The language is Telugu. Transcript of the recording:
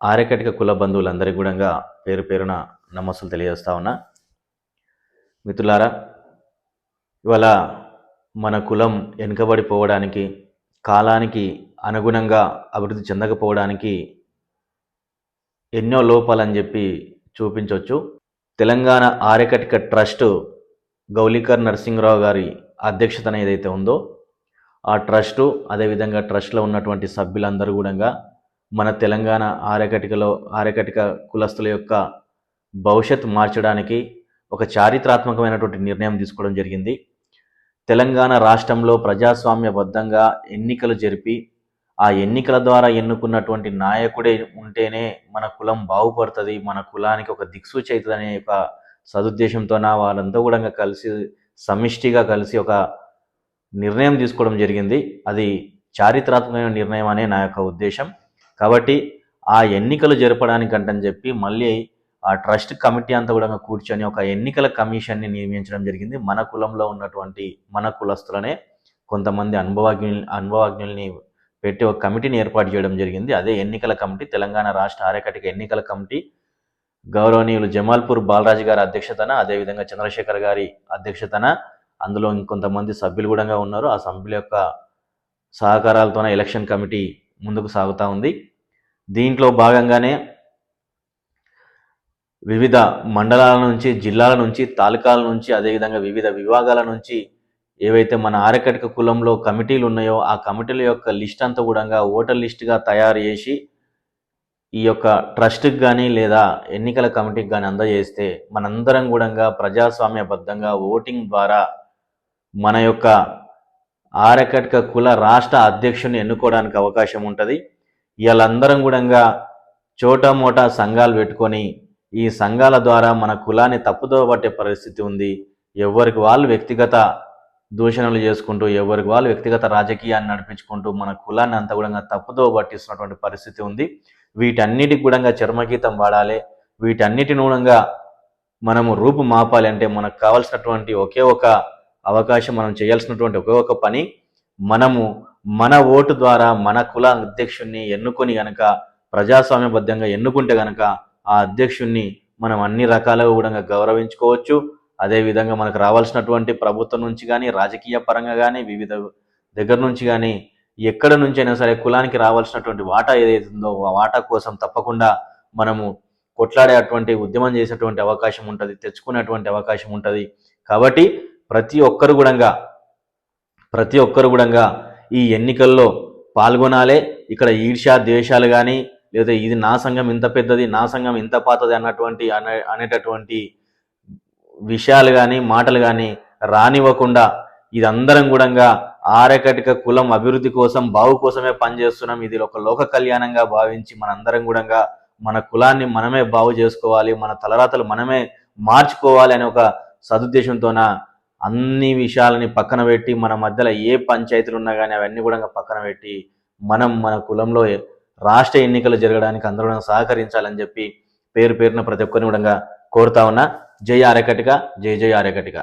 ఆరకటిక కుల బంధువులందరికీ కూడా పేరు పేరున నమస్సులు తెలియజేస్తా ఉన్నా. మిత్రులారా ఇవాళ మన కులం వెనుకబడిపోవడానికి కాలానికి అనుగుణంగా అభివృద్ధి చెందకపోవడానికి ఎన్నో లోపాలని చెప్పి చూపించవచ్చు తెలంగాణ ఆర్యకటిక ట్రస్ట్ గౌలికర్ నరసింహరావు గారి అధ్యక్షతన ఏదైతే ఉందో ఆ ట్రస్టు అదేవిధంగా ట్రస్ట్లో ఉన్నటువంటి సభ్యులందరూ కూడా మన తెలంగాణ ఆర్యకటికలో ఆర్యకటిక కులస్తుల యొక్క భవిష్యత్ మార్చడానికి ఒక చారిత్రాత్మకమైనటువంటి నిర్ణయం తీసుకోవడం జరిగింది. తెలంగాణ రాష్ట్రంలో ప్రజాస్వామ్యబద్ధంగా ఎన్నికలు జరిపి ఆ ఎన్నికల ద్వారా ఎన్నుకున్నటువంటి నాయకుడే ఉంటేనే మన కులం బాగుపడుతుంది మన కులానికి ఒక దిక్సూచి అవుతుంది అనే ఒక సదుద్దేశంతోన వాళ్ళంతా కూడా కలిసి సమిష్టిగా కలిసి ఒక నిర్ణయం తీసుకోవడం జరిగింది. అది చారిత్రాత్మకమైన నిర్ణయం అనే నా యొక్క ఉద్దేశం. కాబట్టి ఆ ఎన్నికలు జరపడానికంటని చెప్పి మళ్ళీ ఆ ట్రస్ట్ కమిటీ అంతా కూడా కూర్చొని ఒక ఎన్నికల కమిషన్ని నియమించడం జరిగింది. మన కులంలో ఉన్నటువంటి మన కులస్తులనే కొంతమంది అనుభవజ్ఞ అనుభవజ్ఞుల్ని పెట్టి ఒక కమిటీని ఏర్పాటు చేయడం జరిగింది. అదే ఎన్నికల కమిటీ తెలంగాణ రాష్ట్ర ఆర్యకటిక ఎన్నికల కమిటీ గౌరవనీయులు జమాల్పూర్ బాలరాజు గారి అధ్యక్షతన అదేవిధంగా చంద్రశేఖర్ గారి అధ్యక్షతన అందులో ఇంకొంతమంది సభ్యులు కూడా ఉన్నారు. ఆ సభ్యుల యొక్క సహకారాలతోనే ఎలక్షన్ కమిటీ ముందుకు సాగుతూ ఉంది. దీంట్లో భాగంగానే వివిధ మండలాల నుంచి జిల్లాల నుంచి తాలూకాల నుంచి అదేవిధంగా వివిధ విభాగాల నుంచి ఏవైతే మన ఆరకటిక కులంలో కమిటీలు ఉన్నాయో ఆ కమిటీల యొక్క లిస్ట్ అంతా కూడా ఓటర్ లిస్ట్గా తయారు చేసి ఈ యొక్క ట్రస్ట్కి కానీ లేదా ఎన్నికల కమిటీకి కానీ అందజేస్తే మనందరం కూడా ప్రజాస్వామ్యబద్ధంగా ఓటింగ్ ద్వారా మన యొక్క ఆరకటిక కుల రాష్ట్ర అధ్యక్షుని ఎన్నుకోవడానికి అవకాశం ఉంటుంది. వీళ్ళందరం కూడా చోటా మోటా సంఘాలు పెట్టుకొని ఈ సంఘాల ద్వారా మన కులాన్ని తప్పుదో పట్టే పరిస్థితి ఉంది. ఎవరికి వాళ్ళు వ్యక్తిగత దూషణలు చేసుకుంటూ ఎవరికి వాళ్ళు వ్యక్తిగత రాజకీయాన్ని నడిపించుకుంటూ మన కులాన్ని అంతా కూడా తప్పుదో పట్టిస్తున్నటువంటి పరిస్థితి ఉంది. వీటన్నిటికి కూడా చర్మగీతం వాడాలి. వీటన్నిటిని కూడా మనము రూపు మాపాలి అంటే మనకు కావాల్సినటువంటి ఒకే ఒక అవకాశం మనం చేయాల్సినటువంటి ఒకే ఒక పని మనము మన ఓటు ద్వారా మన కుల అధ్యక్షుణ్ణి ఎన్నుకొని గనక ప్రజాస్వామ్యబద్ధంగా ఎన్నుకుంటే గనక ఆ అధ్యక్షుణ్ణి మనం అన్ని రకాలుగా కూడా గౌరవించుకోవచ్చు. అదేవిధంగా మనకు రావాల్సినటువంటి ప్రభుత్వం నుంచి కానీ రాజకీయ పరంగా కానీ వివిధ దగ్గర నుంచి కానీ ఎక్కడ నుంచి అయినా సరే కులానికి రావాల్సినటువంటి వాటా ఏదైతే ఉందో ఆ వాటా కోసం తప్పకుండా మనము కొట్లాడేటువంటి ఉద్యమం చేసేటువంటి అవకాశం ఉంటుంది తెచ్చుకునేటువంటి అవకాశం ఉంటుంది. కాబట్టి ప్రతి ఒక్కరు కూడా ప్రతి ఒక్కరు కూడా ఈ ఎన్నికల్లో పాల్గొనాలే. ఇక్కడ ఈర్ష్యా ద్వేషాలు కానీ లేదా ఇది నా సంఘం ఇంత పెద్దది నా సంఘం ఇంత పాతది అన్నటువంటి అనే అనేటటువంటి విషయాలు కానీ మాటలు కానీ రానివ్వకుండా ఇదందరం కూడా ఆరకటిక కులం అభివృద్ధి కోసం బావు కోసమే పనిచేస్తున్నాం. ఇది ఒక లోక కళ్యాణంగా భావించి మనందరం కూడా మన కులాన్ని మనమే బాగు చేసుకోవాలి మన తలరాతలు మనమే మార్చుకోవాలి అనే ఒక సదుద్దేశంతోన అన్ని విషయాలని పక్కన పెట్టి మన మధ్యలో ఏ పంచాయతీలు ఉన్నా కానీ అవన్నీ కూడా పక్కన పెట్టి మనం మన కులంలో రాష్ట్ర ఎన్నికలు జరగడానికి అందరూ కూడా సహకరించాలని చెప్పి పేరు పేరున ప్రతి ఒక్కరిని కూడా కోరుతా ఉన్నా. జై ఆరకటిక జై జై ఆరకటిక